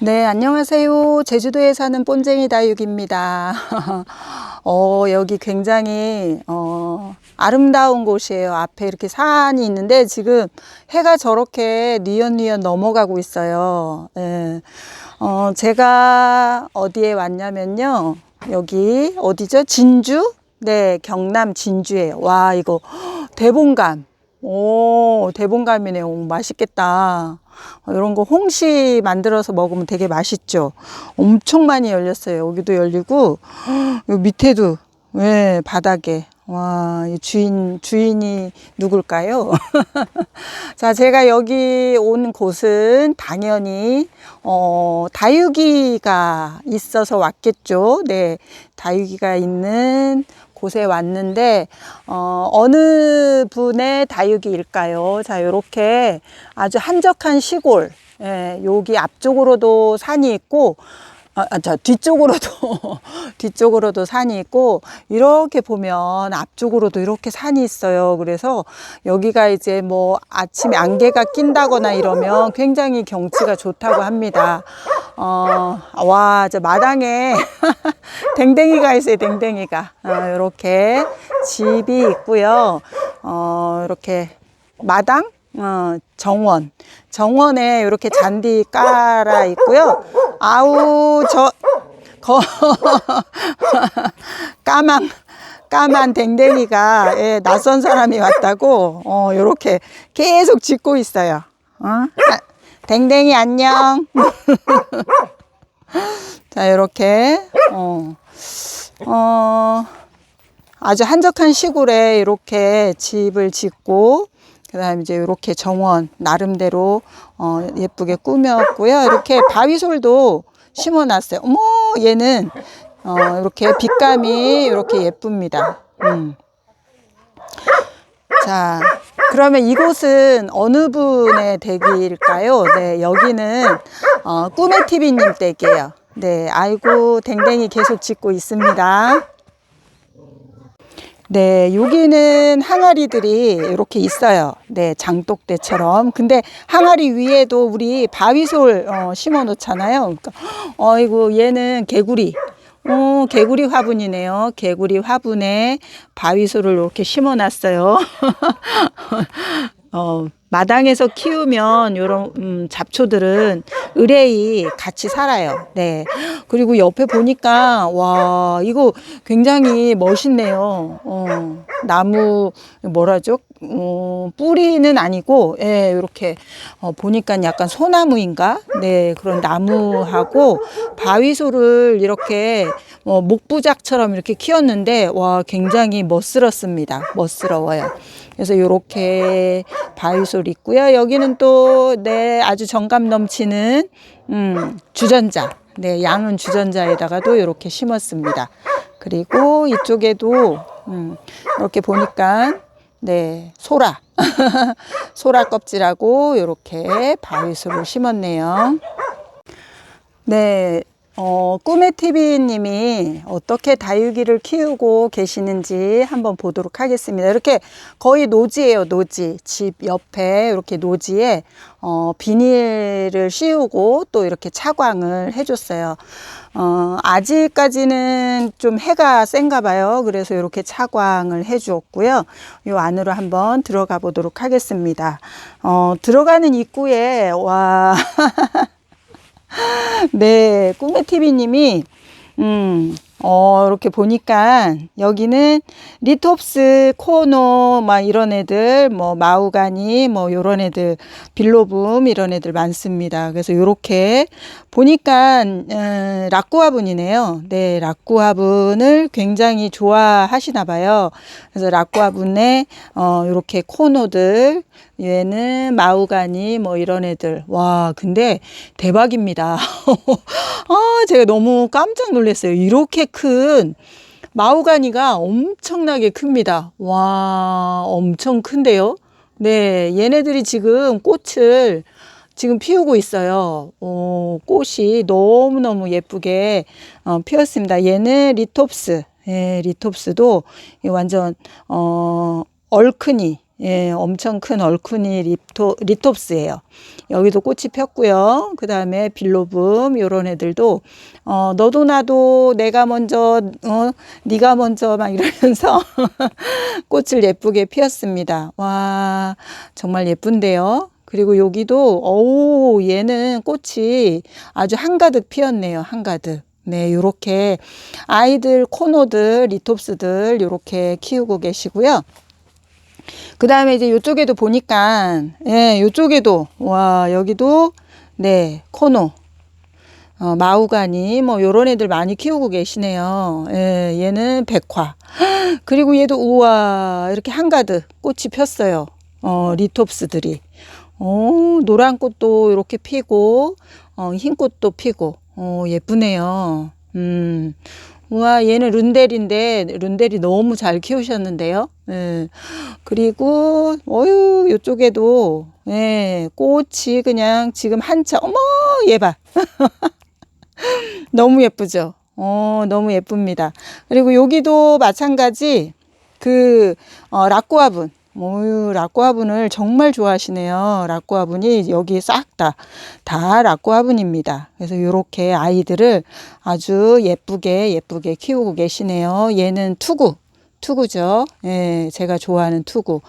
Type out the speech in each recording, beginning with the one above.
네, 안녕하세요. 제주도에 사는 본쟁이 다육입니다. 어, 여기 굉장히, 어, 아름다운 곳이에요. 앞에 이렇게 산이 있는데 지금 해가 저렇게 뉘엿뉘엿 넘어가고 있어요. 예. 어, 제가 어디에 왔냐면요. 여기, 어디죠? 진주? 네, 경남 진주예요. 와, 이거 대봉감. 오, 대봉감이네요. 오, 맛있겠다. 어, 이런 거 홍시 만들어서 먹으면 되게 맛있죠. 엄청 많이 열렸어요. 여기도 열리고, 요 밑에도, 예, 바닥에. 와, 이 주인, 주인이 누굴까요? 자, 제가 여기 온 곳은 당연히, 어, 다육이가 있어서 왔겠죠. 네, 다육이가 있는 곳에 왔는데, 어, 어느 분의 다육이일까요? 자, 요렇게 아주 한적한 시골, 예, 여기 앞쪽으로도 산이 있고, 아, 아, 자, 뒤쪽으로도, 뒤쪽으로도 산이 있고, 이렇게 보면 앞쪽으로도 이렇게 산이 있어요. 그래서 여기가 이제 뭐 아침에 안개가 낀다거나 이러면 굉장히 경치가 좋다고 합니다. 어, 와, 저 마당에 댕댕이가 있어요, 댕댕이가. 어, 이렇게 집이 있고요. 어, 이렇게 마당? 어, 정원. 정원에 이렇게 잔디 깔아 있고요. 아우, 저, 거, 까만, 까만 댕댕이가, 예, 낯선 사람이 왔다고, 어, 요렇게 계속 짖고 있어요. 어? 아, 댕댕이 안녕. 자, 요렇게, 어, 어, 아주 한적한 시골에 이렇게 집을 짓고, 그 다음에 이제 이렇게 정원, 나름대로, 어, 예쁘게 꾸몄고요. 이렇게 바위솔도 심어 놨어요. 어머, 얘는, 어, 이렇게 빛감이 이렇게 예쁩니다. 음. 자, 그러면 이곳은 어느 분의 댁일까요? 네, 여기는 어, 꿈의 TV님 댁이에요. 네, 아이고 댕댕이 계속 짓고 있습니다. 네, 여기는 항아리들이 이렇게 있어요. 네, 장독대처럼. 근데 항아리 위에도 우리 바위솔 어, 심어 놓잖아요. 그러니까, 어이구, 얘는 개구리. 어, 개구리 화분이네요. 개구리 화분에 바위솔을 이렇게 심어 놨어요. 어, 마당에서 키우면 요런 음, 잡초들은 의뢰이 같이 살아요. 네. 그리고 옆에 보니까 와 이거 굉장히 멋있네요. 어, 나무 뭐라죠? 어, 뿌리는 아니고 예, 이렇게 어, 보니까 약간 소나무인가? 네 그런 나무하고 바위소를 이렇게 어, 목부작처럼 이렇게 키웠는데 와 굉장히 멋스럽습니다. 멋스러워요. 그래서 이렇게 바위솔 있고요. 여기는 또, 네, 아주 정감 넘치는, 음, 주전자. 네, 양은 주전자에다가도 이렇게 심었습니다. 그리고 이쪽에도, 음, 이렇게 보니까, 네, 소라. 소라 껍질하고 이렇게 바위솔을 심었네요. 네, 어, 꿈의 TV님이 어떻게 다육이를 키우고 계시는지 한번 보도록 하겠습니다. 이렇게 거의 노지예요, 노지. 집 옆에 이렇게 노지에 어, 비닐을 씌우고 또 이렇게 차광을 해줬어요. 어, 아직까지는 좀 해가 센가 봐요. 그래서 이렇게 차광을 해주었고요. 이 안으로 한번 들어가 보도록 하겠습니다. 어, 들어가는 입구에, 와. 네, 꿈의 TV님이, 음, 어, 이렇게 보니까 여기는 리톱스, 코노, 막 이런 애들, 뭐 마우가니, 뭐 요런 애들, 빌로붐 이런 애들 많습니다. 그래서 요렇게 보니까 음, 락구화분이네요. 네, 락구화분을 굉장히 좋아하시나 봐요. 그래서 락구화분에 어, 요렇게 코노들, 얘는 마우가니 뭐 이런 애들. 와, 근데 대박입니다. 아, 제가 너무 깜짝 놀랐어요. 이렇게 큰 마우가니가 엄청나게 큽니다. 와, 엄청 큰데요? 네, 얘네들이 지금 꽃을 지금 피우고 있어요. 어, 꽃이 너무너무 예쁘게 어, 피었습니다. 얘는 리톱스. 예, 리톱스도 완전, 어, 얼큰이 예, 엄청 큰 얼큰이 립토, 리톱스예요. 여기도 꽃이 폈고요. 그 다음에 빌로붐 요런 애들도 어, 너도 나도 내가 먼저 어, 네가 먼저 막 이러면서 꽃을 예쁘게 피웠습니다. 와 정말 예쁜데요. 그리고 여기도 어우 얘는 꽃이 아주 한가득 피었네요. 한가득. 네, 요렇게 아이들 코노들, 리톱스들 요렇게 키우고 계시고요. 그 다음에 이제 요쪽에도 보니까, 예, 요쪽에도, 와, 여기도, 네, 코노, 어, 마우가니, 뭐, 요런 애들 많이 키우고 계시네요. 예, 얘는 백화. 그리고 얘도, 우와, 이렇게 한가득 꽃이 폈어요. 어, 리톱스들이. 어, 노란 꽃도 이렇게 피고, 어, 흰 꽃도 피고, 어, 예쁘네요. 음, 우 와, 얘는 룬델인데, 룬델이 너무 잘 키우셨는데요. 예. 그리고, 어유, 요쪽에도, 예, 꽃이 그냥 지금 한차, 어머, 얘 봐. 너무 예쁘죠? 어, 너무 예쁩니다. 그리고 여기도 마찬가지, 그, 어, 락구아분. 어유 락구아분을 정말 좋아하시네요. 락구아분이 여기 싹 다, 다 락구아분입니다. 그래서 이렇게 아이들을 아주 예쁘게, 예쁘게 키우고 계시네요. 얘는 투구. 투구죠. 예, 제가 좋아하는 투구.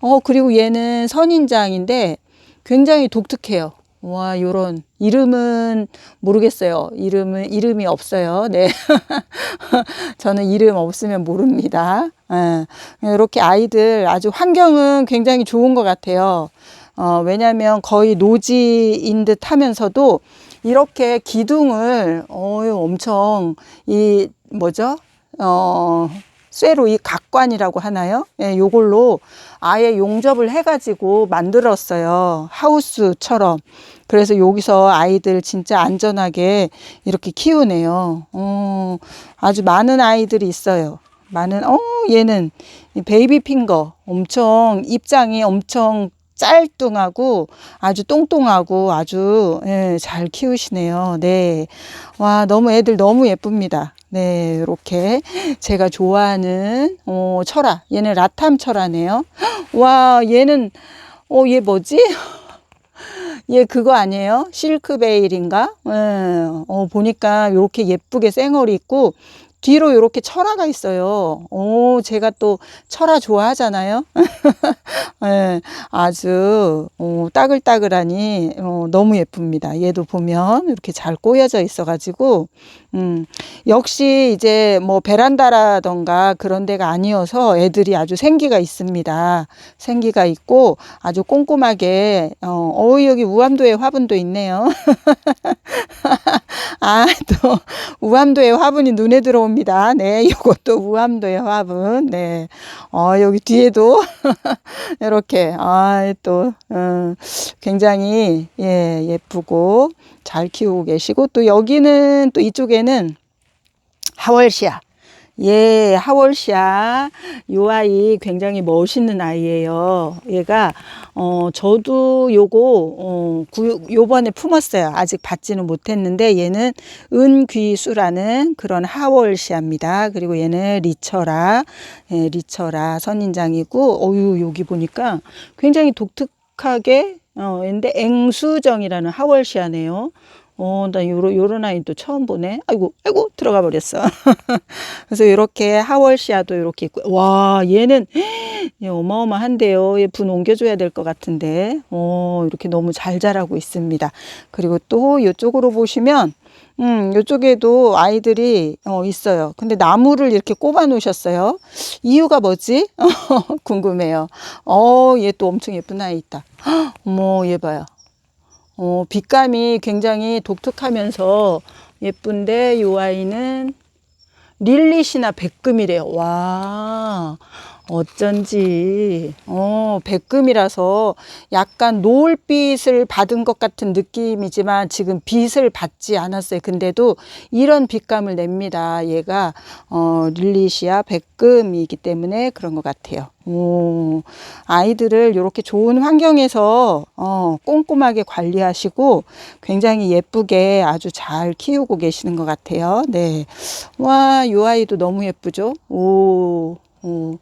어, 그리고 얘는 선인장인데 굉장히 독특해요. 와, 요런 이름은 모르겠어요. 이름은 이름이 없어요. 네. 저는 이름 없으면 모릅니다. 예. 이렇게 아이들 아주 환경은 굉장히 좋은 것 같아요. 어, 왜냐면 거의 노지인 듯 하면서도 이렇게 기둥을 어, 엄청 이 뭐죠? 어, 쇠로 이 각관이라고 하나요? 예, 요걸로 아예 용접을 해가지고 만들었어요. 하우스처럼. 그래서 여기서 아이들 진짜 안전하게 이렇게 키우네요. 어, 아주 많은 아이들이 있어요. 많은, 어, 얘는 이 베이비 핑거. 엄청, 입장이 엄청 짤뚱하고 아주 똥똥하고 아주 예, 잘 키우시네요. 네. 와, 너무 애들 너무 예쁩니다. 네, 이렇게 제가 좋아하는 어, 철아. 얘는 라탐 철아네요. 와, 얘는 어, 얘 뭐지? 얘 그거 아니에요? 실크베일인가? 예, 어, 보니까 이렇게 예쁘게 쌩얼이 있고 뒤로 이렇게 철화가 있어요. 오, 제가 또 철화 좋아하잖아요. 예, 아주 어, 따글따글하니 어, 너무 예쁩니다. 얘도 보면 이렇게 잘 꼬여져 있어가지고 음, 역시 이제 뭐 베란다라던가 그런 데가 아니어서 애들이 아주 생기가 있습니다. 생기가 있고 아주 꼼꼼하게 어, 어 여기 우암도에 화분도 있네요. 아, 또 우암도의 화분이 눈에 들어옵니다. 네, 이것도 우암도의 화분. 네. 어, 여기 뒤에도 이렇게 아, 또 음, 굉장히 예, 예쁘고 잘 키우고 계시고 또 여기는 또 이쪽에는 하월시아 예, 하월샤. 요 아이 굉장히 멋있는 아이예요. 얘가, 어, 저도 요거, 어, 구, 요번에 품었어요. 아직 받지는 못했는데 얘는 은귀수라는 그런 하월샤입니다. 그리고 얘는 리처라, 예, 리처라 선인장이고, 어유, 여기 보니까 굉장히 독특하게, 어, 근데 앵수정이라는 하월샤네요. 어, 나 요런, 요런 아이도 처음 보네. 아이고, 아이고, 들어가 버렸어. 그래서 이렇게 하월시아도 이렇게 있고, 와, 얘는, 얘 어마어마한데요. 얘 분 옮겨줘야 될 것 같은데, 어, 이렇게 너무 잘 자라고 있습니다. 그리고 또 이쪽으로 보시면, 음, 이쪽에도 아이들이 어, 있어요. 근데 나무를 이렇게 꼽아 놓으셨어요. 이유가 뭐지? 궁금해요. 어, 얘 또 엄청 예쁜 아이 있다. 어머, 얘 봐요. 어, 빛감이 굉장히 독특하면서 예쁜데 이 아이는 릴릿이나 백금이래요. 와, 어쩐지, 어, 백금이라서 약간 노을빛을 받은 것 같은 느낌이지만 지금 빛을 받지 않았어요. 근데도 이런 빛감을 냅니다. 얘가, 어, 릴리시아 백금이기 때문에 그런 것 같아요. 오, 아이들을 이렇게 좋은 환경에서 어, 꼼꼼하게 관리하시고 굉장히 예쁘게 아주 잘 키우고 계시는 것 같아요. 네. 와, 이 아이도 너무 예쁘죠? 오, 오.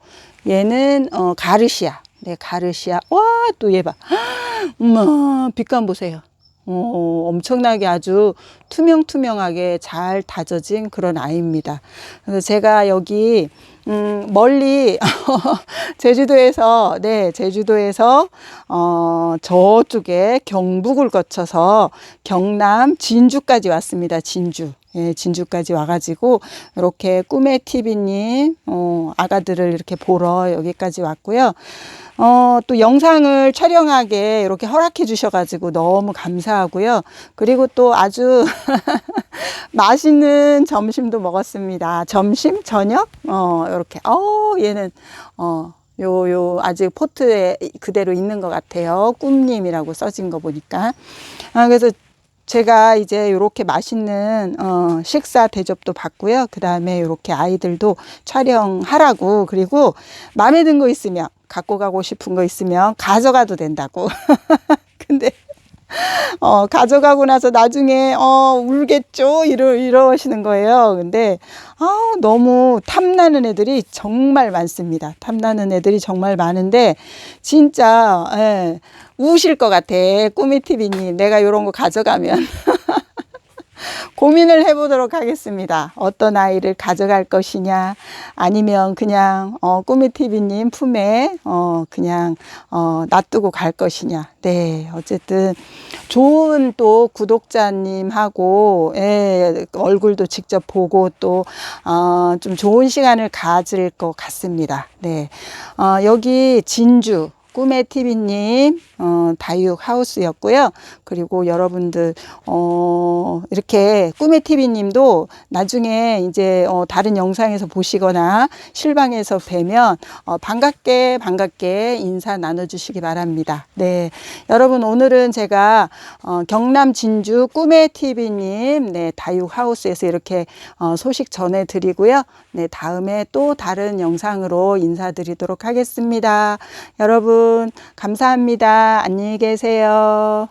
얘는 어, 가르시아. 네, 가르시아. 와, 또 얘 봐. 엄마, 빛감 보세요. 어, 엄청나게 아주 투명투명하게 잘 다져진 그런 아이입니다. 그래서 제가 여기 음, 멀리 제주도에서 네 제주도에서 어, 저쪽에 경북을 거쳐서 경남 진주까지 왔습니다. 진주. 예, 진주까지 와가지고 이렇게 꿈의 TV님 어, 아가들을 이렇게 보러 여기까지 왔고요. 어, 또 영상을 촬영하게 이렇게 허락해 주셔가지고 너무 감사하고요. 그리고 또 아주 맛있는 점심도 먹었습니다. 점심, 저녁, 어, 이렇게. 어, 얘는, 어, 요, 요, 아직 포트에 그대로 있는 것 같아요. 꿈님이라고 써진 거 보니까. 아, 그래서 제가 이제 이렇게 맛있는 어, 식사 대접도 받고요. 그 다음에 이렇게 아이들도 촬영하라고 그리고 마음에 든 거 있으면 갖고 가고 싶은 거 있으면 가져가도 된다고. 근데 어, 가져가고 나서 나중에, 어, 울겠죠? 이러, 이러시는 거예요. 근데, 아 너무 탐나는 애들이 정말 많습니다. 탐나는 애들이 정말 많은데, 진짜, 예, 우실 것 같아. 꾸미TV님. 내가 이런 거 가져가면. 고민을 해보도록 하겠습니다. 어떤 아이를 가져갈 것이냐, 아니면 그냥 어, 꾸미TV님 품에 어, 그냥 어, 놔두고 갈 것이냐. 네, 어쨌든 좋은 또 구독자님하고 예, 얼굴도 직접 보고 또 어, 좀 좋은 시간을 가질 것 같습니다. 네, 어, 여기 진주. 꿈의 TV님, 어, 다육 하우스였고요. 그리고 여러분들, 어, 이렇게 꿈의 TV님도 나중에 이제, 어, 다른 영상에서 보시거나 실방에서 뵈면, 어, 반갑게, 반갑게 인사 나눠주시기 바랍니다. 네. 여러분, 오늘은 제가, 어, 경남 진주 꿈의 TV님, 네, 다육 하우스에서 이렇게, 어, 소식 전해드리고요. 네, 다음에 또 다른 영상으로 인사드리도록 하겠습니다. 여러분, 감사합니다. 안녕히 계세요.